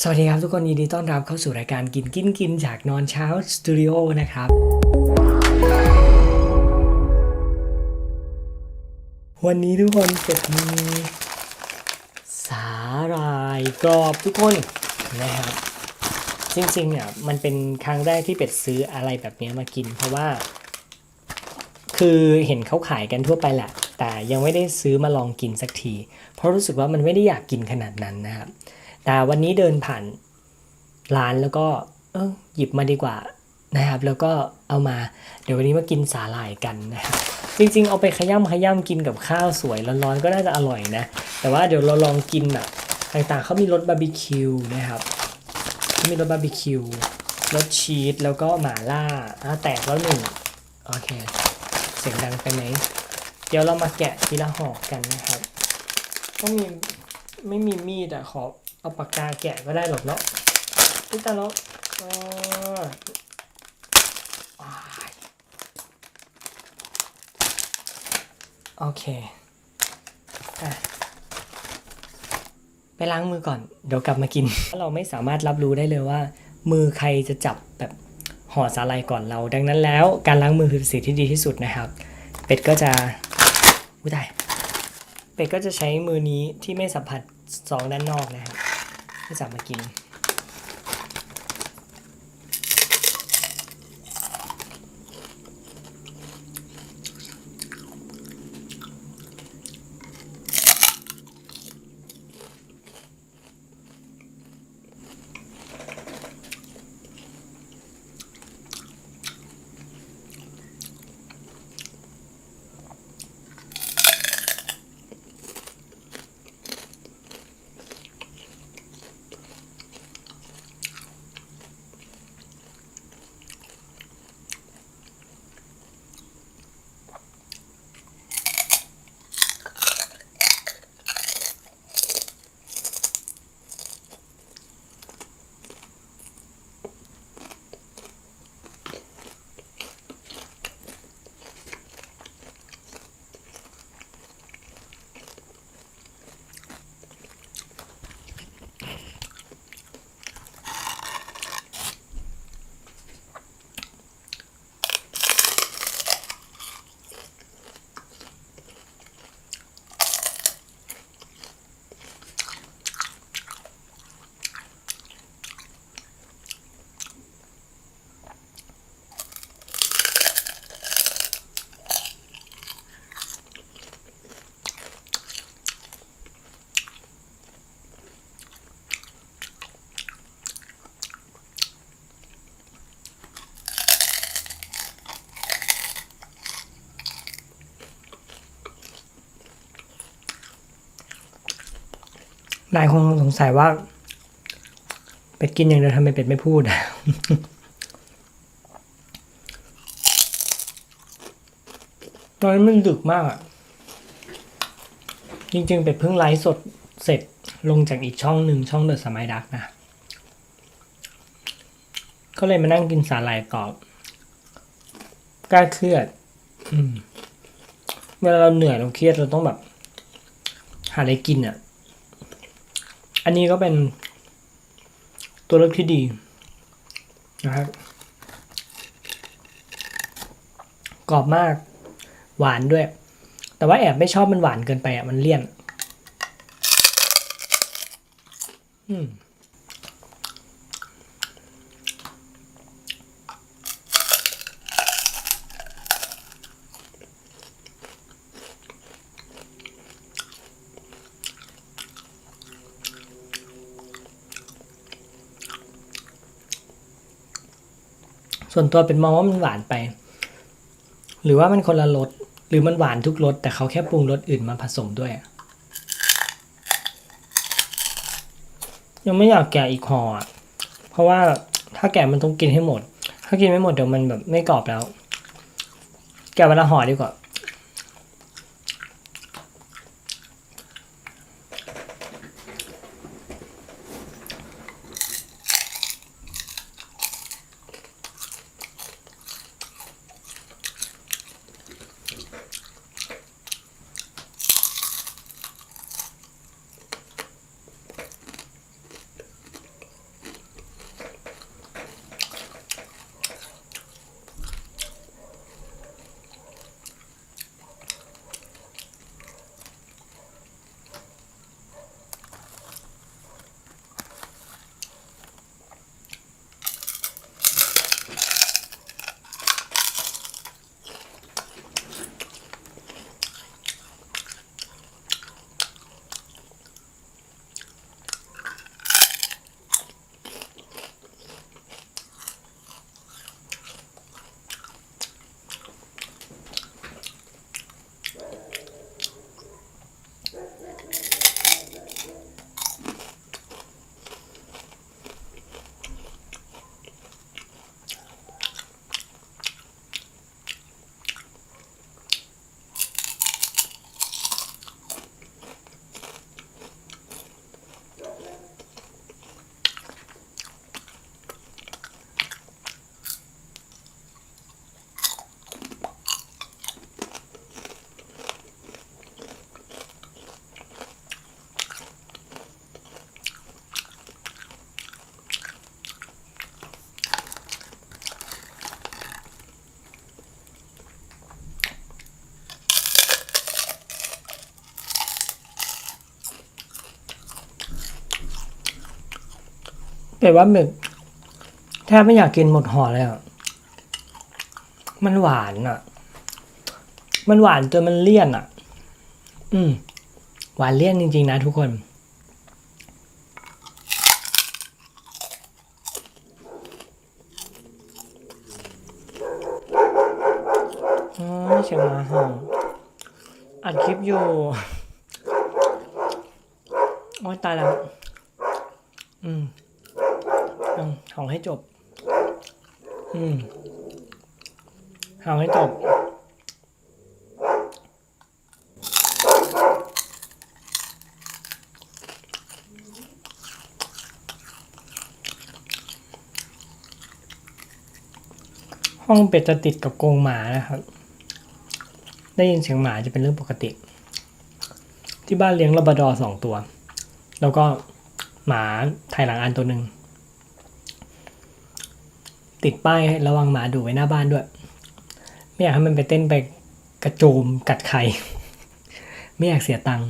สวัสดีครับทุกคนยินดีต้อนรับเข้าสู่รายการกินกินกินจากนอนเช้าสตูดิโอนะครับวันนี้ทุกคนจะมีสาหร่ายกรอบทุกคนนะครับ จริงๆเนี่ยมันเป็นครั้งแรกที่เป็ดซื้ออะไรแบบนี้มากิน เพราะว่า คือเห็นเขาขายกันทั่วไปแหละ แต่ยังไม่ได้ซื้อมาลองกินสักที เพราะรู้สึกว่ามันไม่ได้อยากกินขนาดนั้นนะครับ แต่วันนี้เดินผ่านร้านแล้วก็เออหยิบมาดีกว่านะครับ แล้วก็เอามาเดี๋ยววันนี้มากินสาหร่ายกันนะครับจริงๆ เอาไปขย้ำขย้ำกินกับข้าวสวยร้อนๆก็น่าจะอร่อยนะ แต่ว่าเดี๋ยวเราลองกินแบบต่างๆเขามีรสบาร์บีคิวนะครับเขามีรสบาร์บีคิวรสชีสแล้วก็หม่าล่าอะแตกแล้วหนึ่งโอเค เสียงดังไปไหมเดี๋ยวเรามาแกะทีละห่อกันนะครับต้องมีไม่มีมีดอะขอ เอาปากกาแกะก็ได้หรอกเนาะพี่ตาเนาะอ่าอ้ายโอเคอะไปล้างมือก่อน เดี๋ยวกลับมากิน เราไม่สามารถรับรู้ได้เลยว่า มือใครจะจับแบบห่อสาลายก่อนเรา ดังนั้นแล้วการล้างมือคือสิ่งที่ดีที่สุดนะครับ เป็ดก็จะอุ้ยตายเป็ดก็จะใช้มือนี้ที่ไม่สัมผัสสองด้านนอกนะครับ ที่จะมากิน หลายคนสงสัยว่า เป็ดกินอย่างเดียวทำไมเป็ดไม่พูดตอนนี้มันดึกมากอะจริงๆ เป็ดเพิ่งไลฟ์สดเสร็จลงจากอีกช่องหนึ่งช่องเดอะสมัยดักนะ ก็เลยมานั่งกินสาหร่ายกรอบกล้าเครียดอืมเวลาเราเหนื่อยเราเครียดเราต้องแบบ หาอะไรกินอะ อันนี้ก็เป็นตัวเลือกที่ดีนะครับกรอบมากหวานด้วย แต่ว่าแอบไม่ชอบมันหวานเกินไปอะมันเลี่ยน อืม ส่วนตัวเป็นมองว่ามันหวานไป หรือว่ามันคนละรสหรือมันหวานทุกรสแต่เขาแค่ปรุงรสอื่นมาผสมด้วย ยังไม่อยากแกะอีกห่อเพราะว่าถ้าแกะมันต้องกินให้หมด ถ้ากินไม่หมดเดี๋ยวมันแบบไม่กรอบแล้ว แกะวันละห่อดีกว่า แต่ว่าแบบแทบไม่อยากกินหมดห่อเลยอะ มันหวานอะ มันหวานจนมันเลี่ยนอะ อืม หวานเลี่ยนจริง ๆ นะทุกคนอ๋อเสียงหมาเห่าอัดคลิปอยู่ โอ้ยตายแล้ว อืม เห่าให้จบ อืมเห่าให้จบ ห้องเป็ดจะติดกับกรงหมานะครับ ได้ยินเสียงหมาจะเป็นเรื่องปกติ ที่บ้านเลี้ยงลาบราดอร์สองตัว แล้วก็หมาไทยหลังอันตัวหนึ่ง ติดป้ายระวังหมาดุไว้หน้าบ้านด้วย ไม่อยากให้มันไปเต้นไปกระโจมกัดใครไม่อยากเสียตังค์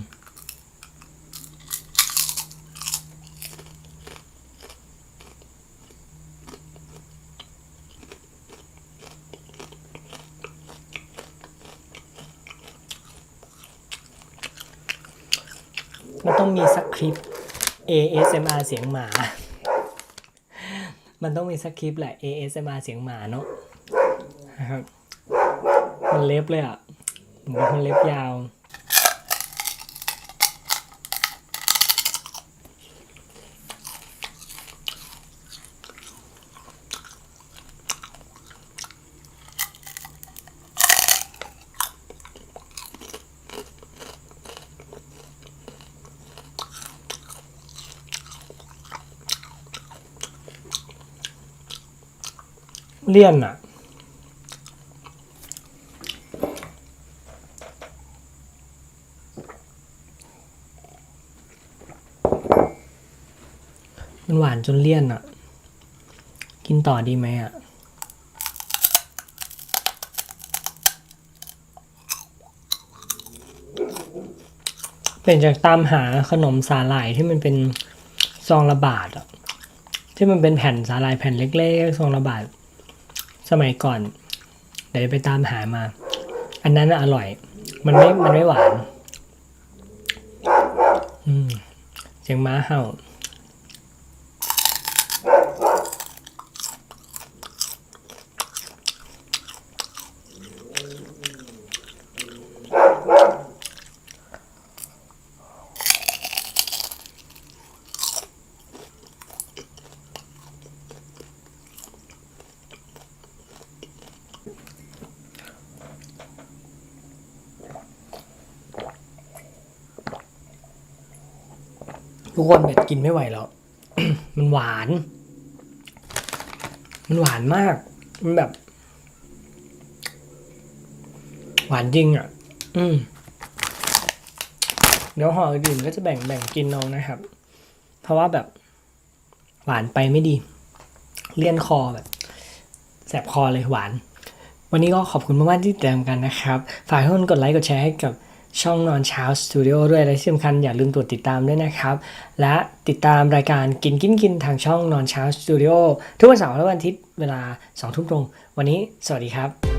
มันต้องมีสักคลิป ASMR เสียงหมา มันต้องมีสักคลิปแหละ ASMR เสียงหมาเนาะนะครับ มันเล็บเลยอะเหมือนคนเล็บยาว เลี่ยนอะมันหวานจนเลี่ยนอะกินต่อดีไหมอะเป็นจากตามหาขนมสาหร่ายที่มันเป็นซองละบาทอะที่มันเป็นแผ่นสาหร่ายแผ่นเล็กๆซองละบาท สมัยก่อนเดี๋ยวไปตามหามา อันนั้นอร่อย มันไม่มันไม่หวาน อืมเสียงม้าเห่า ทุกคนแบบกินไม่ไหวแล้ว มันหวาน มันหวานมาก มันแบบ หวานจริงอะ อืมเดี๋ยวห่ออื่นก็จะแบ่งแบ่งกินเอานะครับ เพราะว่าแบบ หวานไปไม่ดี เลี่ยนคอแบบแสบคอเลยหวาน วันนี้ก็ขอบคุณมากๆที่ติดตามกันนะครับ ฝากให้ทุกคนกดไลค์กดแชร์ให้กับ ช่องนอนเช้าสตูดิโอด้วยและที่สำคัญอย่าลืมตรวจติดตามด้วยนะครับ และติดตามรายการกินกินกินทางช่องนอนเช้าสตูดิโอทุกวันเสาร์และวันอาทิตย์เวลา2ทุ่มตรง วันนี้สวัสดีครับ